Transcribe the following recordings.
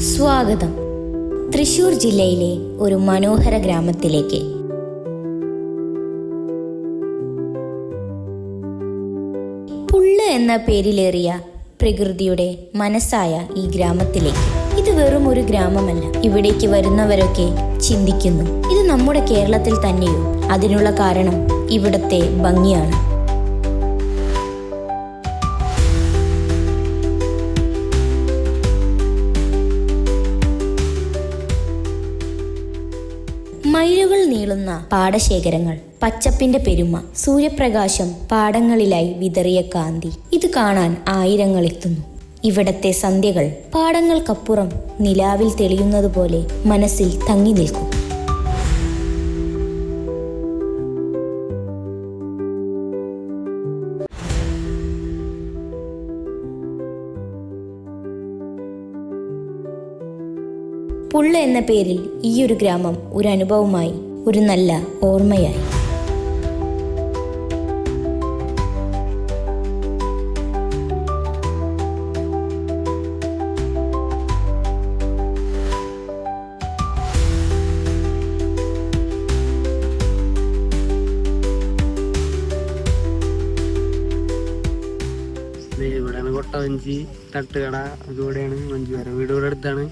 സ്വാഗതം. തൃശൂർ ജില്ലയിലെ ഒരു മനോഹര ഗ്രാമത്തിലേക്ക്. പുള്ള് എന്ന പേരിലേറിയ പ്രകൃതിയുടെ മനസ്സായ ഈ ഗ്രാമത്തിലേക്ക്. ഇത് വെറും ഒരു ഗ്രാമമല്ല. ഇവിടേക്ക് വരുന്നവരൊക്കെ ചിന്തിക്കുന്നു. ഇത് നമ്മുടെ കേരളത്തിൽ തന്നെയോ? അതിനുള്ള കാരണം ഇവിടത്തെ ഭംഗിയാണ്. മൈലുകൾ നീളുന്ന പാടശേഖരങ്ങൾ പച്ചപ്പിന്റെ പെരുമ സൂര്യപ്രകാശം പാടങ്ങളിലായി വിതറിയ കാന്തി. ഇത് കാണാൻ ആയിരങ്ങൾ എത്തുന്നു ഇവിടത്തെ സന്ധ്യകൾ പാടങ്ങൾക്കപ്പുറം നിലാവിൽ തെളിയുന്നത് പോലെ മനസ്സിൽ തങ്ങി നിൽക്കും. പുള്ള എന്ന പേരിൽ ഈ ഒരു ഗ്രാമം ഒരു അനുഭവമായി ഒരു നല്ല ഓർമ്മയായി. ഇവിടെയാണ് കൊട്ടവഞ്ചി തട്ടുകട മഞ്ജുവാര വീട് ഇവിടെ അടുത്താണ്.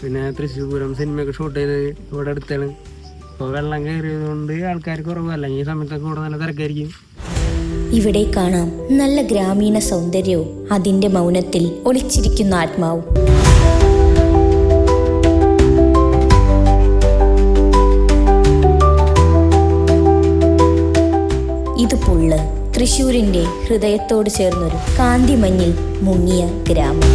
പിന്നെ തൃശ്ശൂർ പൂരം സിനിമയൊക്കെ ഷൂട്ട് ചെയ്തത് ഇവിടെ അടുത്താണ്. ഇപ്പോൾ വെള്ളം കയറിയത് കൊണ്ട് ആൾക്കാർ കുറവല്ല ഈ സമയത്തൊക്കെ ഇവിടെ നല്ല തിരക്കായിരിക്കും. ഇവിടെ കാണാം നല്ല ഗ്രാമീണ സൗന്ദര്യവും അതിന്റെ മൗനത്തിൽ ഒളിച്ചിരിക്കുന്ന ആത്മാവും. ഇത് പുള്ള് തൃശൂരിന്റെ ഹൃദയത്തോട് ചേർന്നൊരു കാന്തിമഞ്ഞിൽ മുങ്ങിയ ഗ്രാമം.